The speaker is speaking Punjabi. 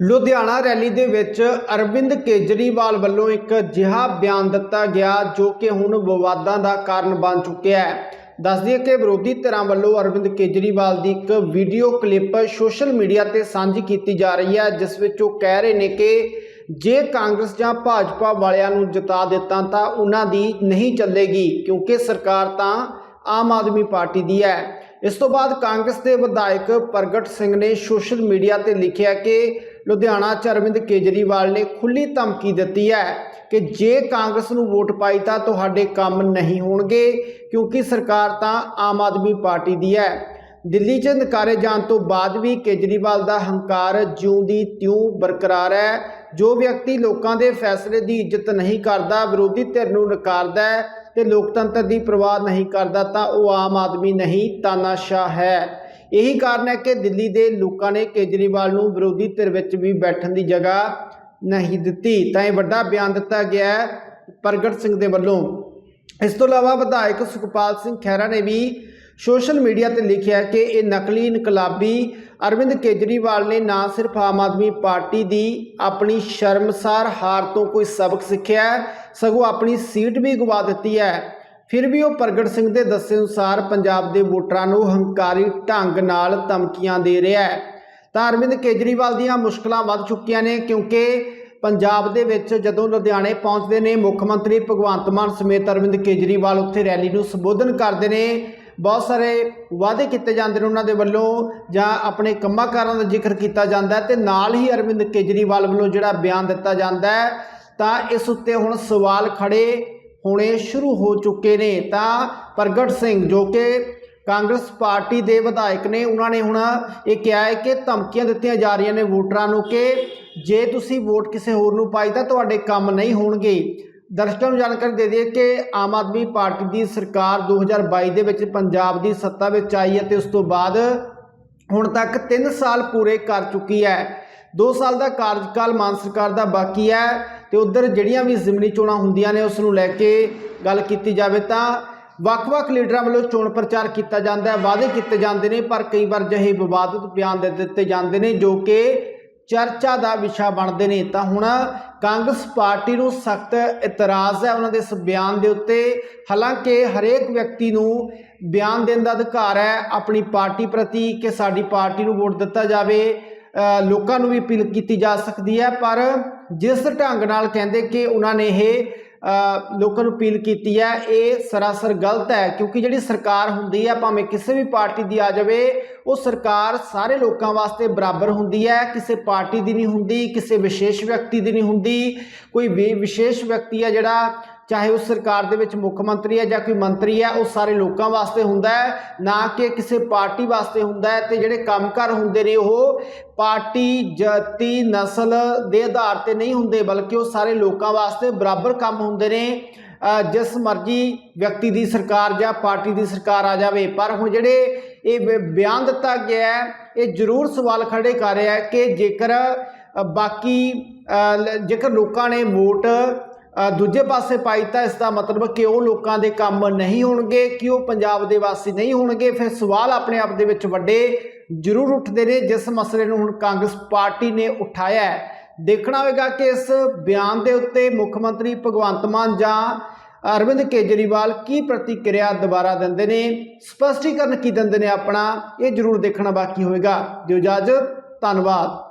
ਲੁਧਿਆਣਾ ਰੈਲੀ ਦੇ ਵਿੱਚ ਅਰਵਿੰਦ ਕੇਜਰੀਵਾਲ ਵੱਲੋਂ ਇੱਕ ਅਜਿਹਾ ਬਿਆਨ ਦਿੱਤਾ ਗਿਆ ਜੋ ਕਿ ਹੁਣ ਵਿਵਾਦਾਂ ਦਾ ਕਾਰਨ ਬਣ ਚੁੱਕਿਆ ਹੈ। ਦੱਸ ਦਈਏ ਕਿ ਵਿਰੋਧੀ ਧਿਰਾਂ ਵੱਲੋਂ ਅਰਵਿੰਦ ਕੇਜਰੀਵਾਲ ਦੀ ਇੱਕ ਵੀਡੀਓ ਕਲਿੱਪ ਸੋਸ਼ਲ ਮੀਡੀਆ ਤੇ ਸਾਂਝੀ ਕੀਤੀ ਜਾ ਰਹੀ ਹੈ, ਜਿਸ ਵਿੱਚ ਉਹ ਕਹਿ ਰਹੇ ਨੇ ਕਿ ਜੇ ਕਾਂਗਰਸ ਜਾਂ ਭਾਜਪਾ ਵਾਲਿਆਂ ਨੂੰ ਜਿਤਾ ਦਿੱਤਾ ਤਾਂ ਉਹਨਾਂ ਦੀ ਨਹੀਂ ਚੱਲੇਗੀ, ਕਿਉਂਕਿ ਸਰਕਾਰ ਤਾਂ ਆਮ ਆਦਮੀ ਪਾਰਟੀ ਦੀ ਹੈ। ਇਸ ਤੋਂ ਬਾਅਦ ਕਾਂਗਰਸ ਦੇ ਵਿਧਾਇਕ ਪ੍ਰਗਟ ਸਿੰਘ ਨੇ ਸੋਸ਼ਲ ਮੀਡੀਆ ਤੇ ਲਿਖਿਆ ਕਿ ਲੁਧਿਆਣਾ ਚ ਅਰਵਿੰਦ ਕੇਜਰੀਵਾਲ ਨੇ ਖੁੱਲੀ ਧਮਕੀ ਦਿੱਤੀ ਹੈ ਕਿ ਜੇ ਕਾਂਗਰਸ ਨੂੰ ਵੋਟ ਪਾਈ ਤਾਂ ਤੁਹਾਡੇ ਕੰਮ ਨਹੀਂ ਹੋਣਗੇ, ਕਿਉਂਕਿ ਸਰਕਾਰ ਤਾਂ ਆਮ ਆਦਮੀ ਪਾਰਟੀ ਦੀ ਹੈ। ਦਿੱਲੀ 'ਚ ਨਕਾਰੇ ਜਾਣ ਤੋਂ ਬਾਅਦ ਵੀ ਕੇਜਰੀਵਾਲ ਦਾ ਹੰਕਾਰ ਜਿਉਂ ਦੀ ਤਿਉਂ ਬਰਕਰਾਰ ਹੈ। ਜੋ ਵਿਅਕਤੀ ਲੋਕਾਂ ਦੇ ਫੈਸਲੇ ਦੀ ਇੱਜ਼ਤ ਨਹੀਂ ਕਰਦਾ, ਵਿਰੋਧੀ ਧਿਰ ਨੂੰ ਨਕਾਰਦਾ ਹੈ ਤੇ ਲੋਕਤੰਤਰ ਦੀ ਪਰਵਾਹ ਨਹੀਂ ਕਰਦਾ ਤਾਂ ਉਹ ਆਮ ਆਦਮੀ ਨਹੀਂ, ਤਾਨਾਸ਼ਾਹ ਹੈ। ਇਹੀ ਕਾਰਨ ਹੈ ਕਿ ਦਿੱਲੀ ਦੇ ਲੋਕਾਂ ਨੇ ਕੇਜਰੀਵਾਲ ਨੂੰ ਵਿਰੋਧੀ ਧਿਰ ਵਿੱਚ ਵੀ ਬੈਠਣ ਦੀ ਜਗ੍ਹਾ ਨਹੀਂ ਦਿੱਤੀ। ਤਾਂ ਇਹ ਵੱਡਾ ਬਿਆਨ ਦਿੱਤਾ ਗਿਆ ਪ੍ਰਗਟ ਸਿੰਘ ਦੇ ਵੱਲੋਂ। ਇਸ ਤੋਂ ਇਲਾਵਾ ਵਿਧਾਇਕ ਸੁਖਪਾਲ ਸਿੰਘ ਖਹਿਰਾ ਨੇ ਵੀ ਸੋਸ਼ਲ ਮੀਡੀਆ ਤੇ ਲਿਖਿਆ ਕਿ ਇਹ ਨਕਲੀ ਇਨਕਲਾਬੀ ਅਰਵਿੰਦ ਕੇਜਰੀਵਾਲ ਨੇ ਨਾ ਸਿਰਫ ਆਮ ਆਦਮੀ ਪਾਰਟੀ ਦੀ ਆਪਣੀ ਸ਼ਰਮਸਾਰ ਹਾਰ ਤੋਂ ਕੋਈ ਸਬਕ ਸਿੱਖਿਆ ਸਗੋਂ ਆਪਣੀ ਸੀਟ ਵੀ ਗਵਾ ਦਿੱਤੀ ਹੈ। ਫਿਰ ਵੀ ਉਹ ਪ੍ਰਗਟ ਸਿੰਘ ਦੇ ਦੱਸੇ ਅਨੁਸਾਰ ਪੰਜਾਬ ਦੇ ਵੋਟਰਾਂ ਨੂੰ ਹੰਕਾਰੀ ਢੰਗ ਨਾਲ ਧਮਕੀਆਂ ਦੇ ਰਿਹਾ ਹੈ। ਤਾਂ ਅਰਵਿੰਦ ਕੇਜਰੀਵਾਲ ਦੀਆਂ ਮੁਸ਼ਕਲਾਂ ਵੱਧ ਚੁੱਕੀਆਂ ਨੇ ਕਿਉਂਕਿ ਪੰਜਾਬ ਦੇ ਵਿੱਚ ਜਦੋਂ ਲੁਧਿਆਣੇ ਪਹੁੰਚਦੇ ਨੇ, ਮੁੱਖ ਮੰਤਰੀ ਭਗਵੰਤ ਮਾਨ ਸਮੇਤ ਅਰਵਿੰਦ ਕੇਜਰੀਵਾਲ ਉੱਥੇ ਰੈਲੀ ਨੂੰ ਸੰਬੋਧਨ ਕਰਦੇ ਨੇ। ਬਹੁਤ ਸਾਰੇ ਵਾਅਦੇ ਕੀਤੇ ਜਾਂਦੇ ਨੇ ਉਹਨਾਂ ਦੇ ਵੱਲੋਂ ਜਾਂ ਆਪਣੇ ਕੰਮਾਂ ਕਾਰਾਂ ਦਾ ਜ਼ਿਕਰ ਕੀਤਾ ਜਾਂਦਾ ਹੈ ਤੇ ਨਾਲ ਹੀ ਅਰਵਿੰਦ ਕੇਜਰੀਵਾਲ ਵੱਲੋਂ ਜਿਹੜਾ ਬਿਆਨ ਦਿੱਤਾ ਜਾਂਦਾ ਤਾਂ ਇਸ ਉੱਤੇ ਹੁਣ ਸਵਾਲ ਖੜੇ ਹੋਣੇ ਸ਼ੁਰੂ ਹੋ ਚੁੱਕੇ ਨੇ। ਤਾਂ ਪ੍ਰਗਟ ਸਿੰਘ ਜੋ ਕਿ ਕਾਂਗਰਸ ਪਾਰਟੀ ਦੇ ਵਿਧਾਇਕ ਨੇ, ਉਹਨਾਂ ਨੇ ਹੁਣ ਇਹ ਕਿਹਾ ਹੈ ਕਿ ਧਮਕੀਆਂ ਦਿੱਤੀਆਂ ਜਾ ਰਹੀਆਂ ਨੇ ਵੋਟਰਾਂ ਨੂੰ ਕਿ ਜੇ ਤੁਸੀਂ ਵੋਟ ਕਿਸੇ ਹੋਰ ਨੂੰ ਪਾਈ ਤਾਂ ਤੁਹਾਡੇ ਕੰਮ ਨਹੀਂ ਹੋਣਗੇ। ਦਰਸ਼ਕਾਂ ਨੂੰ ਜਾਣਕਾਰੀ ਦੇ ਦਈਏ ਕਿ ਆਮ ਆਦਮੀ ਪਾਰਟੀ ਦੀ ਸਰਕਾਰ 2022 ਦੇ ਵਿੱਚ ਪੰਜਾਬ ਦੀ ਸੱਤਾ ਵਿੱਚ ਆਈ ਹੈ ਤੇ ਉਸ ਤੋਂ ਬਾਅਦ ਹੁਣ ਤੱਕ 3 ਸਾਲ ਪੂਰੇ ਕਰ ਚੁੱਕੀ ਹੈ। 2 ਸਾਲ ਦਾ ਕਾਰਜਕਾਲ ਮਾਨ ਸਰਕਾਰ ਦਾ ਬਾਕੀ ਹੈ। ਤੇ ਉਧਰ ਜਿਹੜੀਆਂ ਵੀ ਜ਼ਿਮਨੀ ਚੋਣਾਂ ਹੁੰਦੀਆਂ ਨੇ ਉਸ ਨੂੰ ਲੈ ਕੇ ਗੱਲ ਕੀਤੀ ਜਾਵੇ ਤਾਂ ਵੱਖ-ਵੱਖ ਲੀਡਰਾਂ ਵੱਲੋਂ ਚੋਣ ਪ੍ਰਚਾਰ ਕੀਤਾ ਜਾਂਦਾ ਹੈ, ਵਾਅਦੇ ਕੀਤੇ ਜਾਂਦੇ ਨੇ, ਪਰ ਕਈ ਵਾਰ ਜਿਹੇ ਵਿਵਾਦਿਤ ਬਿਆਨ ਦੇ ਦਿੱਤੇ ਜਾਂਦੇ ਨੇ ਜੋ ਕਿ ਚਰਚਾ ਦਾ ਵਿਸ਼ਾ ਬਣਦੇ ਨੇ। ਤਾਂ ਹੁਣ ਕਾਂਗਰਸ ਪਾਰਟੀ ਨੂੰ ਸਖਤ ਇਤਰਾਜ਼ ਹੈ ਉਹਨਾਂ ਦੇ ਇਸ ਬਿਆਨ ਦੇ ਉੱਤੇ। ਹਾਲਾਂਕਿ ਹਰੇਕ ਵਿਅਕਤੀ ਨੂੰ ਬਿਆਨ ਦੇਣ ਦਾ ਅਧਿਕਾਰ ਹੈ, ਆਪਣੀ ਪਾਰਟੀ ਪ੍ਰਤੀ ਕਿ ਸਾਡੀ ਪਾਰਟੀ ਨੂੰ ਵੋਟ ਦਿੱਤਾ ਜਾਵੇ। ਲੋਕਾਂ ਨੂੰ ਵੀ ਅਪੀਲ ਕੀਤੀ ਜਾ ਸਕਦੀ ਹੈ, ਪਰ ਜਿਸ ਢੰਗ ਨਾਲ ਕਹਿੰਦੇ ਕਿ ਉਹਨਾਂ ਨੇ ਇਹ ਲੋਕਾਂ ਨੂੰ ਅਪੀਲ ਕੀਤੀ ਹੈ, ਇਹ ਸਰਾਸਰ ਗਲਤ ਹੈ, ਕਿਉਂਕਿ ਜਿਹੜੀ ਸਰਕਾਰ ਹੁੰਦੀ ਹੈ, ਭਾਵੇਂ ਕਿਸੇ ਵੀ ਪਾਰਟੀ ਦੀ ਆ ਜਾਵੇ, ਉਹ ਸਰਕਾਰ ਸਾਰੇ ਲੋਕਾਂ ਵਾਸਤੇ ਬਰਾਬਰ ਹੁੰਦੀ ਹੈ, ਕਿਸੇ ਪਾਰਟੀ ਦੀ ਨਹੀਂ ਹੁੰਦੀ, ਕਿਸੇ ਵਿਸ਼ੇਸ਼ ਵਿਅਕਤੀ ਦੀ ਨਹੀਂ ਹੁੰਦੀ, ਕੋਈ ਵਿਸ਼ੇਸ਼ ਵਿਅਕਤੀ ਹੈ ਜਿਹੜਾ ਚਾਹੇ ਉਸ ਸਰਕਾਰ ਦੇ ਵਿੱਚ ਮੁੱਖ ਮੰਤਰੀ ਹੈ ਜਾਂ ਕੋਈ ਮੰਤਰੀ ਹੈ, ਉਹ ਸਾਰੇ ਲੋਕਾਂ ਵਾਸਤੇ ਹੁੰਦਾ ਹੈ, ਨਾ ਕਿ ਕਿਸੇ ਪਾਰਟੀ ਵਾਸਤੇ ਹੁੰਦਾ ਹੈ ਤੇ ਜਿਹੜੇ ਕੰਮਕਾਰ ਹੁੰਦੇ ਨੇ ਉਹ ਪਾਰਟੀ ਜਾਤੀ, ਨਸਲ ਦੇ ਆਧਾਰ ਤੇ ਨਹੀਂ ਹੁੰਦੇ, ਬਲਕਿ ਉਹ ਸਾਰੇ ਲੋਕਾਂ ਵਾਸਤੇ ਬਰਾਬਰ ਕੰਮ ਹੁੰਦੇ ਨੇ। ਜਿਸ ਮਰਜ਼ੀ ਵਿਅਕਤੀ ਦੀ ਸਰਕਾਰ ਜਾਂ ਪਾਰਟੀ ਦੀ ਸਰਕਾਰ ਆ ਜਾਵੇ, ਪਰ ਹੁਣ ਜਿਹੜੇ ਇਹ ਬਿਆਨ ਦਿੱਤਾ ਗਿਆ ਇਹ ਜ਼ਰੂਰ ਸਵਾਲ ਖੜੇ ਕਰ ਰਿਹਾ ਕਿ ਜੇਕਰ ਬਾਕੀ ਜੇਕਰ ਲੋਕਾਂ ਨੇ ਵੋਟ ਦੂਜੇ ਪਾਸੇ ਪਾਈ ਤਾਂ ਇਸ ਦਾ ਮਤਲਬ ਕਿ ਉਹ ਲੋਕਾਂ ਦੇ ਕੰਮ ਨਹੀਂ ਹੋਣਗੇ, ਕਿ ਉਹ ਪੰਜਾਬ ਦੇ ਵਾਸੀ ਨਹੀਂ ਹੋਣਗੇ। ਫਿਰ ਸਵਾਲ ਆਪਣੇ ਆਪ ਦੇ ਵਿੱਚ ਵੱਡੇ ਜ਼ਰੂਰ ਉੱਠਦੇ ਨੇ, ਜਿਸ ਮਸਲੇ ਨੂੰ ਹੁਣ ਕਾਂਗਰਸ ਪਾਰਟੀ ਨੇ ਉਠਾਇਆ ਹੈ। ਦੇਖਣਾ ਹੋਵੇਗਾ ਕਿ ਇਸ ਬਿਆਨ ਦੇ ਉੱਤੇ ਮੁੱਖ ਮੰਤਰੀ ਭਗਵੰਤ ਮਾਨ ਜਾਂ ਅਰਵਿੰਦ ਕੇਜਰੀਵਾਲ ਕੀ ਪ੍ਰਤੀਕਿਰਿਆ ਦੁਬਾਰਾ ਦਿੰਦੇ ਨੇ, ਸਪਸ਼ਟੀਕਰਨ ਕੀ ਦਿੰਦੇ ਨੇ ਆਪਣਾ, ਇਹ ਜ਼ਰੂਰ ਦੇਖਣਾ ਬਾਕੀ ਹੋਵੇਗਾ। ਦਿਓ ਇਜਾਜ਼ਤ, ਧੰਨਵਾਦ।